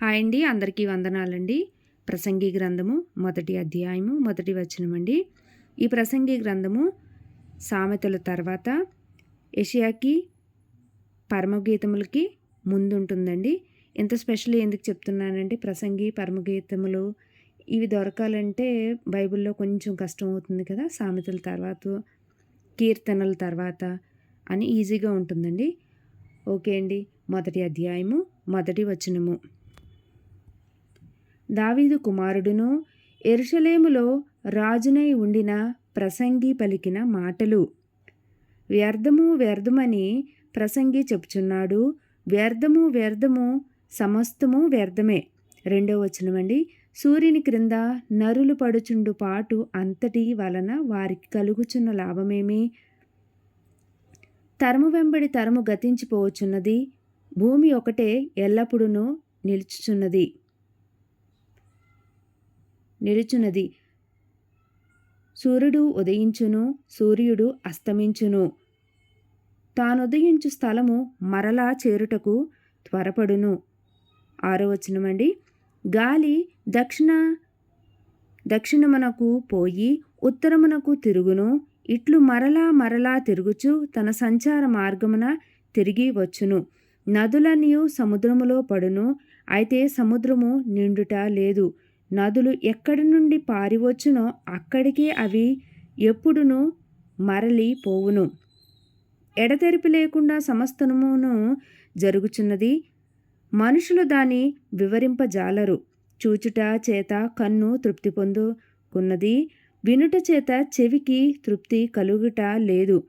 Hi అండి అందరికీ వందనాలండి. ప్రసంగి గ్రంథము మొదటి అధ్యాయము మొదటి వచనమండి ఈ ప్రసంగి గ్రంథము సామెతల తర్వాత ఏషియాకి పరమగీతములకి ముందుంటుందండి. ఎంత స్పెషల్ ఎందుకు చెప్తున్నానంటే ప్రసంగి పరమగీతములు ఇవి దొరకాలంటే బైబిల్లో కొంచెం కష్టం అవుతుంది కదా సామెతల తర్వాత కీర్తనల తర్వాత అని ఈజీగా ఉంటుందండి. ఓకే అండి మొదటి అధ్యాయము మొదటి వచనము. దావీదు కుమారుడును ఎరుషలేములో రాజునై ఉండిన ప్రసంగి పలికిన మాటలు. వ్యర్థము వ్యర్థమని ప్రసంగి చెప్చున్నాడు వ్యర్థము వ్యర్థము సమస్తము వ్యర్థమే. రెండో వచనమండి. సూర్యుని క్రింద నరులు పడుచుండు పాటు అంతటి వలన వారికి కలుగుచున్న లాభమేమి? తరము వెంబడి తరము గతించిపోవచ్చున్నది. భూమి ఒకటే ఎల్లప్పుడూ నిలుచుచున్నది. నిలుచున్నది. సూర్యుడు ఉదయించును సూర్యుడు అస్తమించును. తానుదయించు స్థలము మరలా చేరుటకు త్వరపడును. ఆరో వచనమండి. గాలి దక్షిణ దక్షిణమునకు పోయి ఉత్తరమునకు తిరుగును. ఇట్లు మరలా మరలా తిరుగుచు తన సంచార మార్గమున తిరిగి వచ్చును. నదులన్నీ సముద్రములో పడును. అయితే సముద్రము నిండుట లేదు. నదులు ఎక్కడి నుండి పారివచ్చునో అక్కడికి అవి ఎప్పుడును మరలి పోవును. ఎడతెరిపి లేకుండా సమస్తమును జరుగుచున్నది. మనుషులు దాని వివరింపజాలరు. చూచుట చేత కన్ను తృప్తి పొందుకున్నది. వినుట చేత చెవికి తృప్తి కలుగుట లేదు.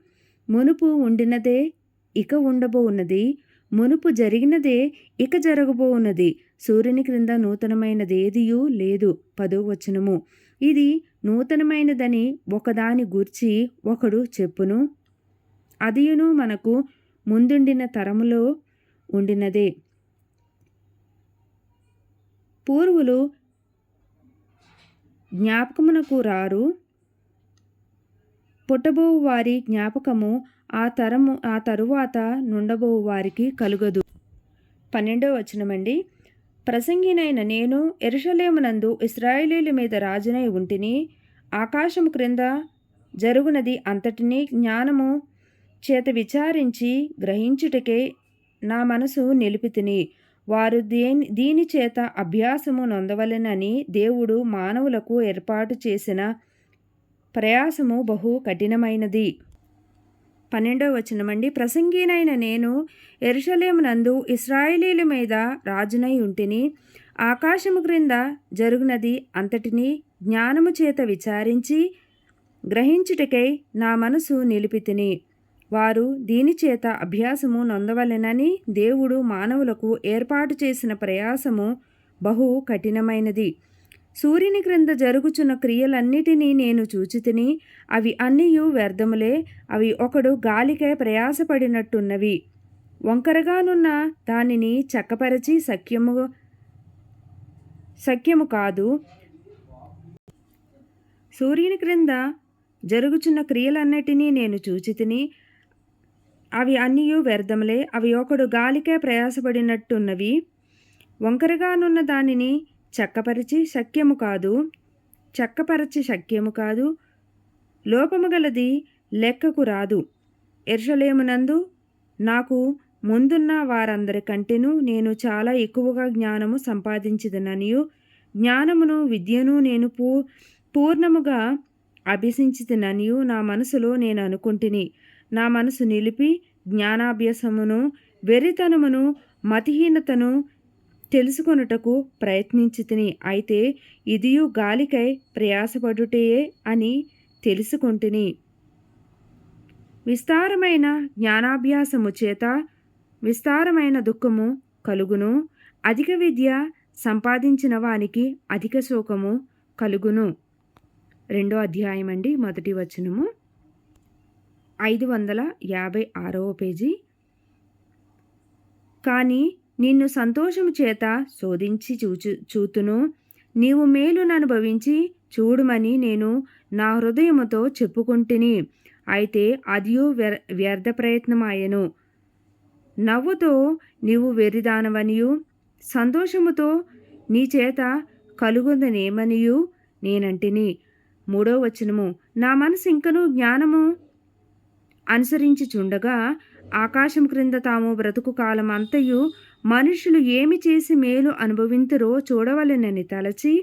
మునుపు ఉండినదే ఇక ఉండబోన్నది మునుపు జరిగినదే ఇక జరగబోవున్నది. సూర్యుని క్రింద నూతనమైనదేదియూ లేదు. పదో వచనము. ఇది నూతనమైనదని ఒకదాని గూర్చి ఒకడు చెప్పును అదియును మనకు ముందుండిన తరములో ఉండినదే. పూర్వులు జ్ఞాపకమునకు రారు. పుట్టబోవు వారి జ్ఞాపకము ఆ తరము ఆ తరువాత నుండబోవు వారికి కలుగదు. పన్నెండో వచనమండి. ప్రసంగినైన నేను ఎరుషలేమునందు ఇస్రాయేలీల మీద రాజునై ఉంటిని ఆకాశము క్రింద జరుగునది అంతటినీ జ్ఞానము చేత విచారించి గ్రహించుటకే నా మనసు నిలిపితిని. వారు దేని దీని చేత అభ్యాసము నొందవలెనని దేవుడు మానవులకు ఏర్పాటు చేసిన ప్రయాసము బహు కఠినమైనది. పన్నెండో వచనమండి. ప్రసంగినైన నేను ఎరుషలేమునందు ఇస్రాయేలీల మీద రాజునై ఉంటిని ఆకాశము క్రింద జరుగునది అంతటిని జ్ఞానము చేత విచారించి గ్రహించుటకై నా మనసు నిలిపితిని. వారు దీని చేత అభ్యాసము నొందవలెనని దేవుడు మానవులకు ఏర్పాటు చేసిన ప్రయాసము బహు కఠినమైనది. సూర్యుని క్రింద జరుగుచున్న క్రియలన్నిటినీ నేను చూచితిని అవి అన్నీయు వ్యర్థములే అవి ఒకడు గాలికే ప్రయాసపడినట్టున్నవి. వంకరగానున్న దానిని చక్కపరచి సఖ్యము సఖ్యము కాదు. సూర్యుని క్రింద జరుగుచున్న క్రియలన్నిటినీ నేను చూచితిని అవి అన్నీ వ్యర్థములే అవి ఒకడు గాలికే ప్రయాసపడినట్టున్నవి. వంకరగానున్న దానిని చక్కపరిచి శక్యము కాదు. చక్కపరచి శక్యము కాదు. లోపము గలది లెక్కకు రాదు. ఎర్షలేమునందు నాకు ముందున్న వారందరికంటేను నేను చాలా ఎక్కువగా జ్ఞానము సంపాదించిదననియు. జ్ఞానమును విద్యను నేను పూ పూర్ణముగా అభ్యసించిదననియు. నా మనసులో నేను అనుకుంటుని. నా మనసు నిలిపి జ్ఞానాభ్యాసమును వెర్రితనమును మతిహీనతను తెలుసుకొనుటకు ప్రయత్నించితిని అయితే ఇదియు గాలికై ప్రయాసపడుటయే అని తెలుసుకుంటుని. విస్తారమైన జ్ఞానాభ్యాసము చేత విస్తారమైన దుఃఖము కలుగును అధిక విద్య సంపాదించిన వానికి అధిక శోకము కలుగును. రెండో అధ్యాయం అండి మొదటి వచనము. ఐదు వందల యాభై ఆరవ పేజీ. కానీ నిన్ను సంతోషము చేత శోధించి చూచు చూతును. నీవు మేలును అనుభవించి చూడుమని నేను నా హృదయముతో చెప్పుకుంటుని. అయితే అదియు వ్యర్ వ్యర్థ ప్రయత్నమాయను. నవ్వుతో నీవు వెర్రిదానవనియు. సంతోషముతో నీ చేత కలుగుందనేమనియు నేనంటిని. మూడో వచనము. నా మనసు ఇంకను జ్ఞానము అనుసరించి చుండగా ఆకాశం క్రింద తాము బ్రతుకు కాలం అంతయు మనుషులు ఏమి చేసి మేలు అనుభవింతురో చూడవలెనని తలచి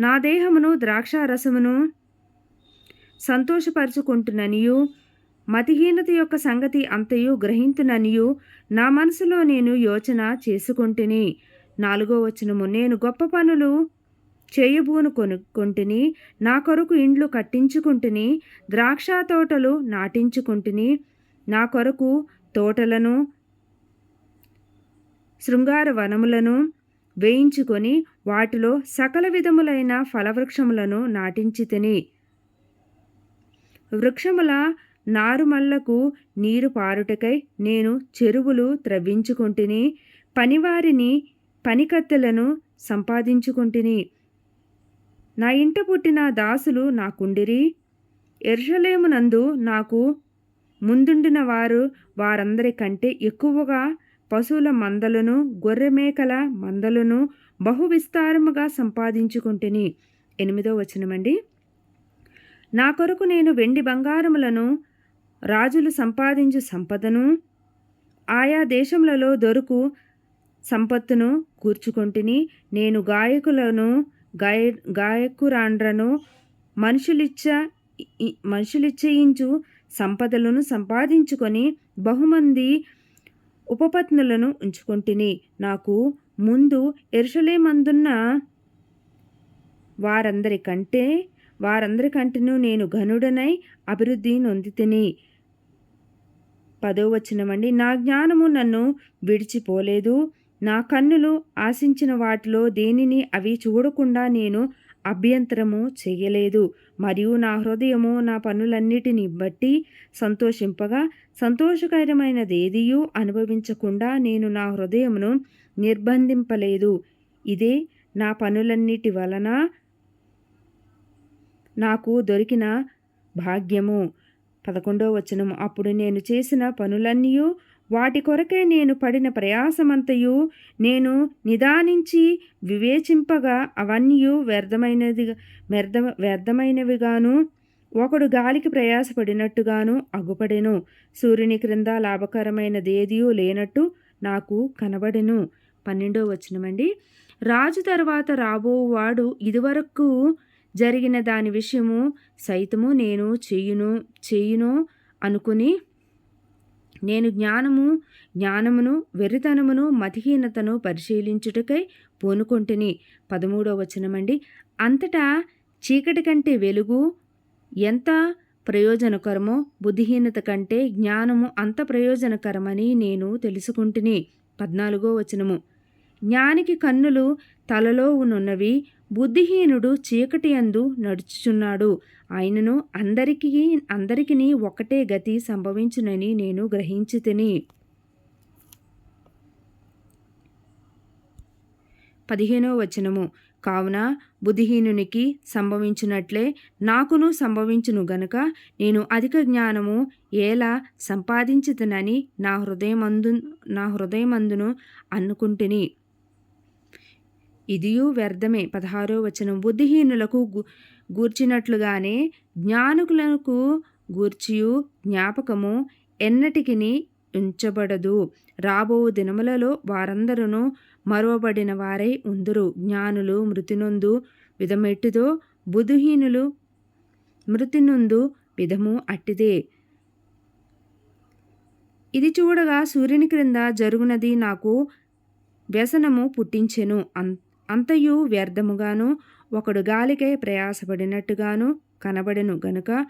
నా దేహమును ద్రాక్షారసమును సంతోషపరుచుకుంటుననియు మతిహీనత యొక్క సంగతి అంతయు గ్రహింతుననియు నా మనసులో నేను యోచన చేసుకుంటుని. నాలుగో వచనము నేను గొప్ప పనులు చేయబూను కొనుక్కుంటుని నా కొరకు ఇండ్లు కట్టించుకుంటుని ద్రాక్ష తోటలు నాటించుకుంటుని నా కొరకు తోటలను శృంగార వనములను వేయించుకొని వాటిలో సకల విధములైన ఫలవృక్షములను నాటించి తిని. వృక్షముల నారుమల్లకు నీరు పారుటకై నేను చెరువులు త్రవ్వించుకుంటుని పనివారిని పనికత్తెలను సంపాదించుకుంటుని. నా ఇంట పుట్టిన దాసులు నాకుండిరి. ఎర్షలేమునందు నాకు ముందుండిన వారు వారందరి కంటే ఎక్కువగా పశువుల మందలను గొర్రెమేకల మందలను బహు విస్తారముగా సంపాదించుకుంటుని. ఎనిమిదో వచనమండి. నా కొరకు నేను వెండి బంగారములను రాజులు సంపాదించు సంపదను ఆయా దేశములలో దొరుకు సంపత్తును కూర్చుకొంటిని. నేను గాయకులను గాయ గాయకురాండ్రను మనుషులిచ్చ మనుషులిచ్చయించు సంపదలను సంపాదించుకొని బహుమంది ఉపపత్నులను ఉంచుకుంటుని నాకు ముందు ఎరుషలేమందున్న వారందరికంటే వారందరికంటేనూ నేను ఘనుడనై అభివృద్ధి నొందితిని. పదో వచనమండి నా జ్ఞానము నన్ను విడిచిపోలేదు. నా కన్నులు ఆశించిన వాటిలో దేనిని అవి చూడకుండా నేను అభ్యంతరము చేయలేదు. మరియు నా హృదయము నా పనులన్నిటిని బట్టి సంతోషింపగా సంతోషకరమైనదేదియూ అనుభవించకుండా నేను నా హృదయమును నిర్బంధింపలేదు. ఇదే నా పనులన్నిటి వలన నాకు దొరికిన భాగ్యము. పదకొండో వచనము. అప్పుడు నేను చేసిన పనులన్నీ వాటి కొరకే నేను పడిన ప్రయాసమంతయు నేను నిదానించి వివేచింపగా అవన్నీ వ్యర్థమైనది వ్యర్థ వ్యర్థమైనవిగాను. ఒకడు గాలికి ప్రయాసపడినట్టుగాను అగుపడెను. సూర్యుని క్రింద లాభకరమైనదేదియూ లేనట్టు నాకు కనబడెను. పన్నెండో వచనమండి. రాజు తర్వాత రాబోవాడు ఇదివరకు జరిగిన దాని విషయము సైతము నేను చేయును చేయును అనుకుని నేను జ్ఞానము జ్ఞానమును వెర్రితనమును మతిహీనతను పరిశీలించుటకై పూనుకొంటిని. పదమూడవ వచనమండి. అంతటా చీకటి కంటే వెలుగు ఎంత ప్రయోజనకరమో బుద్ధిహీనత కంటే జ్ఞానము అంత ప్రయోజనకరమని నేను తెలుసుకుంటుని. పద్నాలుగో వచనము. జ్ఞానికి కన్నులు తలలో ఉన్నవి బుద్ధిహీనుడు చీకటి అందు నడుచుచున్నాడు. ఆయనను అందరికీ అందరికీ ఒకటే గతి సంభవించునని నేను గ్రహించి తిని పదిహేనో వచనము. కావున బుద్ధిహీనునికి సంభవించినట్లే నాకును సంభవించును గనుక నేను అధిక జ్ఞానము ఎలా సంపాదించుతునని నా హృదయమందు నా హృదయమందును అనుకుంటుని. ఇదియూ వ్యర్థమే. పదహారో వచనం. బుద్ధిహీనులకు గూర్చినట్లుగానే జ్ఞానుకులకు గూర్చియు జ్ఞాపకము ఎన్నటికి ఉంచబడదు. రాబో దినములలో వారందరూ మరువబడిన వారై ఉందరు. జ్ఞానులు మృతినొందు విధమెట్టిదో బుద్ధిహీనులు మృతినొందు విధము అట్టిదే. ఇది చూడగా సూర్యుని క్రింద జరుగునది నాకు వ్యసనము పుట్టించెను. అంత అంతయు వ్యర్థముగాను ఒకడు గాలికై ప్రయాసపడినట్టుగాను కనబడెను గనుక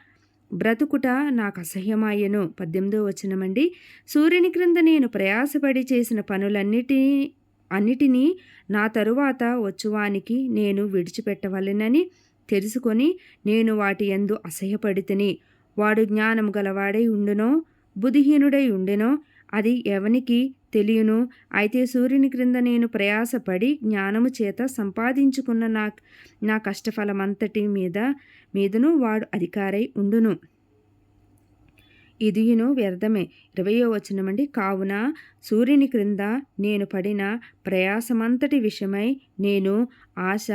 బ్రతుకుట నాకు అసహ్యమాయను పద్దెనిమిదో వచనమండి. సూర్యుని క్రింద నేను ప్రయాసపడి చేసిన పనులన్నిటి అన్నిటినీ నా తరువాత వచ్చువానికి నేను విడిచిపెట్టవలెనని తెలుసుకొని నేను వాటి ఎందు అసహ్యపడితిని. వాడు జ్ఞానం గలవాడై ఉండునో బుధిహీనుడై ఉండెనో అది ఎవనికి తెలియను. అయితే సూర్యుని క్రింద నేను ప్రయాసపడి జ్ఞానము చేత సంపాదించుకున్న నా నా కష్టఫలమంతటి మీద మీదను వాడు అధికారై ఉండును. ఇదియును వ్యర్థమే. ఇరవయో వచనమండి. కావున సూర్యుని క్రింద నేను పడిన ప్రయాసమంతటి విషయమై నేను ఆశ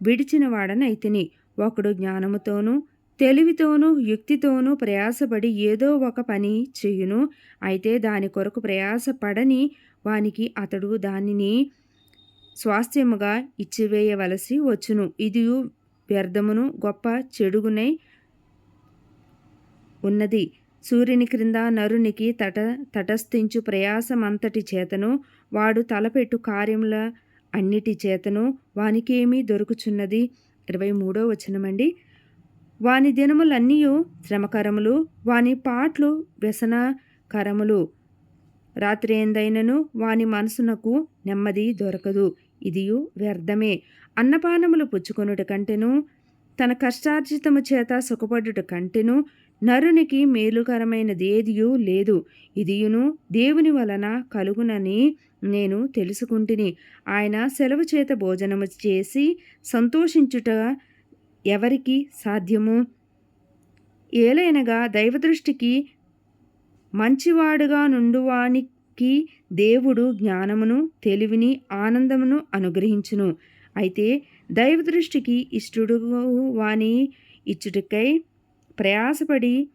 విడిచిన వాడనైతిని ఒకడు జ్ఞానముతోనూ తెలివితోనూ యుక్తితోనూ ప్రయాసపడి ఏదో ఒక పని చేయును. అయితే దాని కొరకు ప్రయాసపడని వానికి అతడు దానిని స్వాస్థ్యముగా ఇచ్చివేయవలసి వచ్చును. ఇది వ్యర్థమును గొప్ప చెడుగునై ఉన్నది. సూర్యుని క్రింద నరునికి తట తటస్థించు ప్రయాసమంతటి చేతను వాడు తలపెట్టు కార్యముల అన్నిటి చేతను వానికేమీ దొరుకుచున్నది? ఇరవై మూడో వచనమండి. వాని దినములన్నీ శ్రమకరములు వాని పాటలు వ్యసనకరములు. రాత్రి ఏందైనను వాని మనసునకు నెమ్మది దొరకదు ఇదియు వ్యర్థమే. అన్నపానములు పుచ్చుకొనుట కంటెను తన కష్టార్జితము చేత సుఖపడుట కంటెను నరునికి మేలుకరమైనదేదియూ లేదు. ఇదియును దేవుని వలన కలుగునని నేను తెలుసుకుంటుని. ఆయన సెలవు చేత భోజనము చేసి సంతోషించుట ఎవరికి సాధ్యము? ఏలైనగా దైవదృష్టికి మంచివాడుగా నుండువానికి దేవుడు జ్ఞానమును తెలివిని ఆనందమును అనుగ్రహించును. అయితే దైవదృష్టికి ఇష్టడు వాని ఇచ్చుటకై ప్రయాసపడి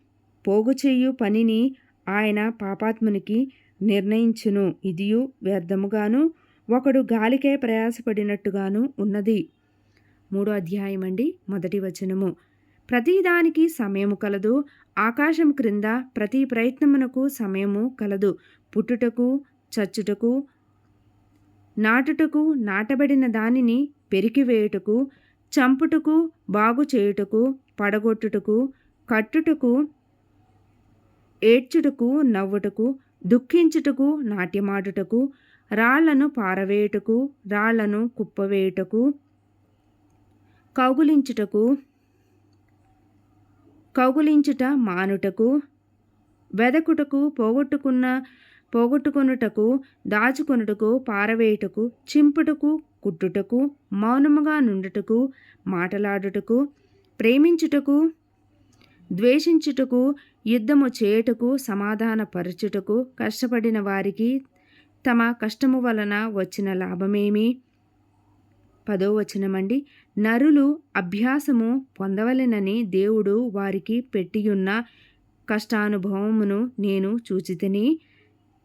పోగు చేయు పనిని ఆయన పాపాత్మునికి నిర్ణయించును. ఇదియు వ్యర్థముగాను ఒకడు గాలికే ప్రయాసపడినట్టుగాను ఉన్నది. మూడో అధ్యాయం అండి మొదటి వచనము. ప్రతిదానికి సమయము కలదు ఆకాశం క్రింద ప్రతి ప్రయత్నమునకు సమయము కలదు. పుట్టుటకు చచ్చుటకు నాటుటకు నాటబడిన దానిని పెరికివేయుటకు చంపుటకు బాగు చేయుటకు పడగొట్టుటకు కట్టుటకు ఏడ్చుటకు నవ్వుటకు దుఃఖించుటకు నాట్యమాడుటకు రాళ్ళను పారవేయుటకు రాళ్ళను కుప్పవేయుటకు కౌగులించుటకు కౌగులించుట మానుటకు వెదకుటకు పోగొట్టుకున్న పోగొట్టుకొనుటకు దాచుకొనుటకు పారవేయుటకు చింపుటకు కుట్టుటకు మౌనముగా నుండుటకు మాటలాడుటకు ప్రేమించుటకు ద్వేషించుటకు యుద్ధము చేయుటకు సమాధానపరచుటకు కష్టపడిన వారికి తమ కష్టము వలన వచ్చిన లాభమేమి? పదో వచనమండి. నరులు అభ్యాసము పొందవలెనని దేవుడు వారికి పెట్టియున్న కష్టానుభవమును నేను చూచితిని.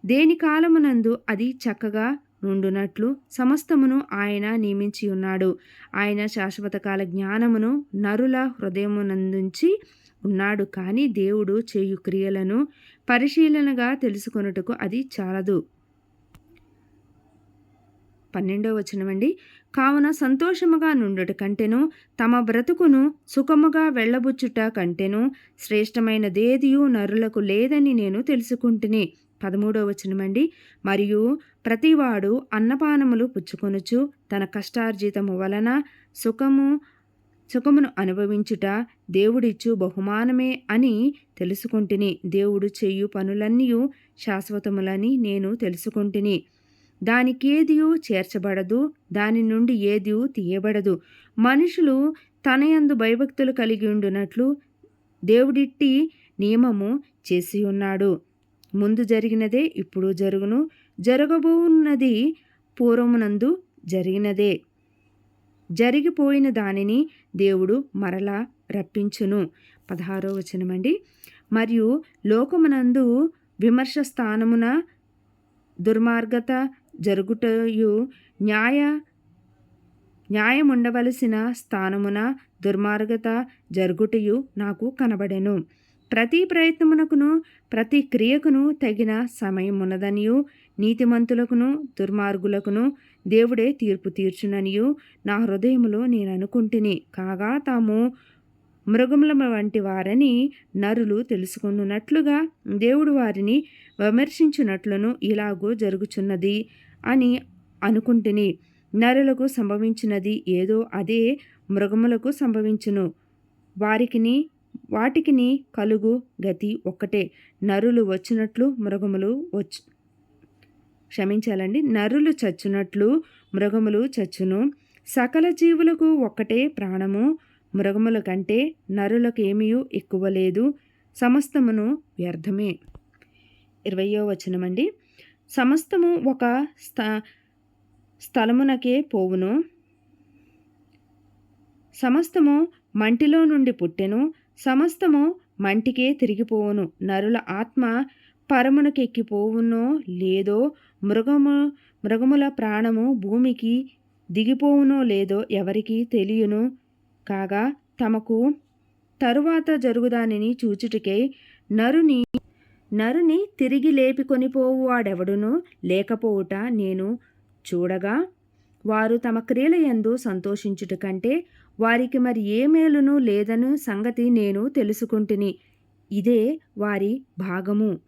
దేని కాలమునందు అది చక్కగా నుండునట్లు సమస్తమును ఆయన నియమించి ఉన్నాడు ఆయన శాశ్వతకాల జ్ఞానమును నరుల హృదయమునందుంచి ఉన్నాడు. కానీ దేవుడు చేయు క్రియలను పరిశీలనగా తెలుసుకొనుటకు అది చాలదు. పన్నెండో వచనమండి. కావున సంతోషముగా నుండుట కంటెను తమ బ్రతుకును సుఖముగా వెళ్ళబుచ్చుట కంటెను శ్రేష్టమైనదేదియు నరులకు లేదని నేను తెలుసుకుంటుని. పదమూడవ వచనమండి. మరియు ప్రతివాడు అన్నపానములు పుచ్చుకొనుచు తన కష్టార్జితము వలన సుఖము సుఖమును అనుభవించుట దేవుడిచ్చు బహుమానమే అని తెలుసుకుంటుని. దేవుడు చేయు పనులన్నీ శాశ్వతములని నేను తెలుసుకుంటుని. దానికేదియు చేర్చబడదు దాని నుండి ఏదియూ తీయబడదు. మనుషులు తనయందు భయభక్తులు కలిగి ఉండునట్లు దేవుడిట్టి నియమము చేసి ఉన్నాడు ముందు జరిగినదే ఇప్పుడు జరుగును. జరగబోన్నది పూర్వమునందు జరిగినదే. జరిగిపోయిన దానిని దేవుడు మరలా రప్పించును. పదహారో వచనమండి. మరియు లోకమునందు విమర్శ స్థానమున దుర్మార్గత జరుగుటయు న్యాయ న్యాయముండవలసిన స్థానమున దుర్మార్గత జరుగుటయు నాకు కనబడెను. ప్రతి ప్రయత్నమునకును ప్రతి క్రియకును తగిన సమయం ఉన్నదనియు నీతిమంతులకును దుర్మార్గులకును దేవుడే తీర్పు తీర్చుననియు నా హృదయములో నేను అనుకుంటుని కాగా తాము మృగముల వంటి వారని నరులు తెలుసుకున్నట్లుగా దేవుడు వారిని విమర్శించినట్లును ఇలాగూ జరుగుచున్నది. అని అనుకుంటుని నరులకు సంభవించినది ఏదో అదే మృగములకు సంభవించును. వారికిని వాటికిని కలుగు గతి ఒక్కటే. నరులు వచ్చినట్లు మృగములు వచ్చు క్షమించాలండి. నరులు చచ్చునట్లు మృగములు చచ్చును. సకల జీవులకు ఒక్కటే ప్రాణము. మృగముల కంటే నరులకు ఎక్కువ లేదు. సమస్తమును వ్యర్థమే. ఇరవయో వచనమండి. సమస్తము ఒక స్థ స్థలమునకే పోవును. సమస్తము మంటిలో నుండి పుట్టెను. సమస్తము మంటికే తిరిగిపోవును. నరుల ఆత్మ పరమునకెక్కిపోవునో లేదో మృగము మృగముల ప్రాణము భూమికి దిగిపోవునో లేదో ఎవరికి తెలియను. కాగా తమకు తరువాత జరుగుదానిని చూచుటికై నరుని నరుని తిరిగి లేపికొనిపోవువాడెవడును లేకపోవుట నేను చూడగా వారు తమ క్రియలయందు సంతోషించుట కంటే వారికి మరి ఏ మేలును లేదను సంగతి నేను తెలుసుకుంటుని. ఇదే వారి భాగము.